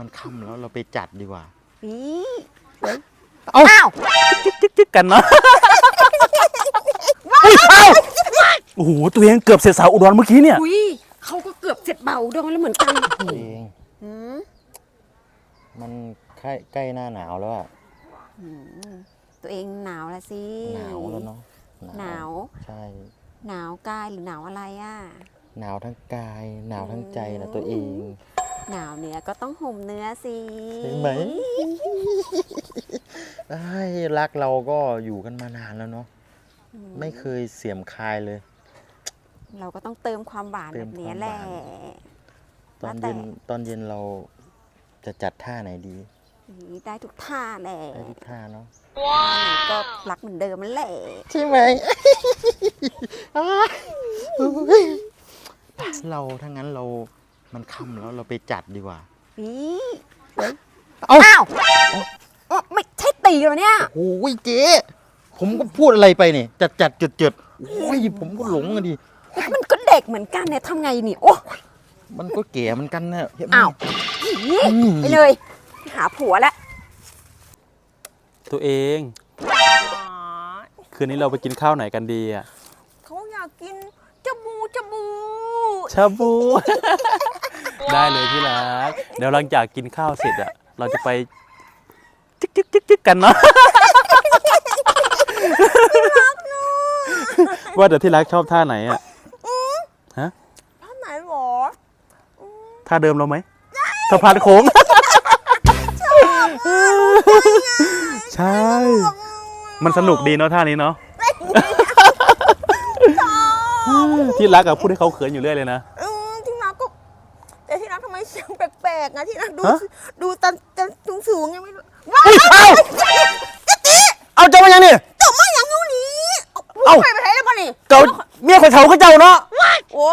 มันค่ำแล้วเราไปจัดดีกว่า อีเอ้าอ้าวจิ๊กจิ๊กจิ๊กกันเนาะอุ๊ยเอ้าโอ้โหตัวเองเกือบเสร็จสาวอุดรเมื่อกี้เนี่ย อุ้ยเขาก็เกือบเสร็จเบาดองแล้วเหมือนกันตัวเองหืมมันใกล้ใกล้หน้าหนาวแล้วอะตัวเองหนาวละสิหนาวแล้วเนาะหนาวใช่ หนาวกายหรือหนาวอะไรอะ หนาวทั้งกาย หนาวทั้งใจนะตัวเอง หนาวเนื้อก็ต้องห่มเนื้อสิใช่ไหมไอ้ยรักเราก็อยู่กันมานานแล้วเนาะไม่เคยเสียมคายเลย เราก็ต้องเติมความหวานเติแบมบนี้ความแหละหวานตอนว่าแต่เย็นตอนเย็นเราจะจัดท่าไหนดีนี่ได้ทุกท่าแหละได้ทุกท่าเนาะท่าไหนก็รักเหมือนเดิมนั่นแหละใช่ไหมเราถ้างั้นเรา มันค่ำแล้วเราไปจัดดีกว่า อีเอ้าอ้าวอ๋อไม่ใช่ตีเหรอเนี่ย โอ้ยเจ๊ผมก็พูดอะไรไปเนี่ยจัดจัดจุดจุดโอ้ยผมก็หลงอะดิมันก็เด็กเหมือนกันเนี่ยทำไงนี่โอ้มันก็เก๋เหมือนกันนะเห็นไหมอ้าวหนีไปเลย หาผัวแล้วตัวเอง คืนนี้เราไปกินข้าวไหนกันดีอะเขาอยากกิน จมูจมูชาบู ได้เลยที่รัก เดี๋ยวหลังจากกินข้าวเสร็จอะเราจะไปจิ๊กจิ๊กจิ๊กจิ๊กกันเนาะว่าแต่ที่รักชอบท่าไหนอะฮะท่าไหนหรอท่าเดิมเราไหมสะพานโค้ง ใช่ มันสนุกดีเนาะท่านี้เนาะ ที่รักอะพูดให้เขาเขินอยู่เรื่อยเลยนะ เออที่รักก็ แต่ที่รักทำไมเสียงแปลกๆนะที่รักดูฮะ ดูตันตันสูงสูงๆยังไม่รู้เอ้ยเอ้าเอาเจ้ามายังนี่ จบมาอย่างนู้นนี้เอ้าไปไปไหนแล้วป่ะนี่เจ้าเมียข่อยเฒ่าก็เจ้าเนาะโอ้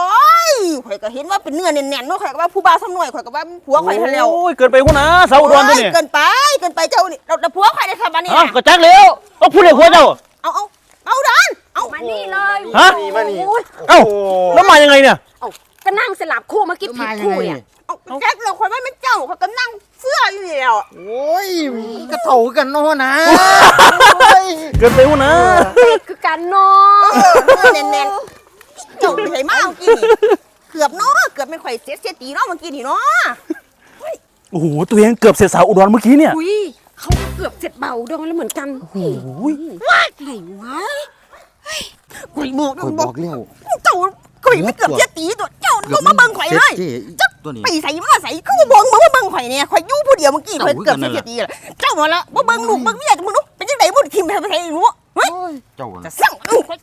ยข่อยก็เห็นว่าเป็นเนื้อแน่นๆเนาะข่อยก็ว่าผู้บ่าวสำหน่อยข่อยก็ว่าผัวข่อยทะเลวโอ้ยเกินไปคุณนะสาวอุดรตัวนี่โอ้ยเกินไปเกินไปเจ้านี่เราแต่ผัวข่อยได้ทำอันนี้ฮะนะก็จักแล้วก็พูดเลยหัวเจ้าเอาเอาเอาดันเอา มานี่เลยฮะโอ้ยเอ้า แล้วมายังไงเนี่ยเอาก็นั่งสลับคู่เมื่อกี้ผิดคู่เนี่ยเอาแจ็คเราข่อยว่าเป็นเจ้าข่อยก็นั่งเสื้ออยู่นี่แล้วโอ้ยมันกระเถากันเนาะนะเกินไปคุณนะเป็ดคือกันเนาะเออเนื้อแน่นๆเจ้าใส่มาเอากินนี่เกือบเนาะเกือบเป็นข่อยเสียเสียตีเนาะเมื่อกี้นี่เนาะโอ้โหตัวเองเกือบเสร็จสาวอุดรเมื่อกี้เนี่ยอุ้ยเขาก็เกือบเสร็จเบาดองแล้วเหมือนกันโอ้ยอะไรวะ ข่อยบอกข่อยบบออกกเลี้ยวเจ้าข่อยไม่เกือบเสียตีตัวเจ้าก็มาเบิ่งข่อยเลยเจ๊ตัวนี้ปีใส่มาใส่ก็มาเบิ่งมาเบิ่งข่อยเนี่ยข่อยอยู่ผู้เดียวเมื่อกี้ข่อยเกือบเสียตีแล้วเจ้ามาแล้วมาเบิ่งลูกเบิ่งเมียจะมึงรู้เป็นจังไดบ่ทิมไปไปใส่รู้เฮ้ยเจ้าจะน่ะสั่งลูกข่อย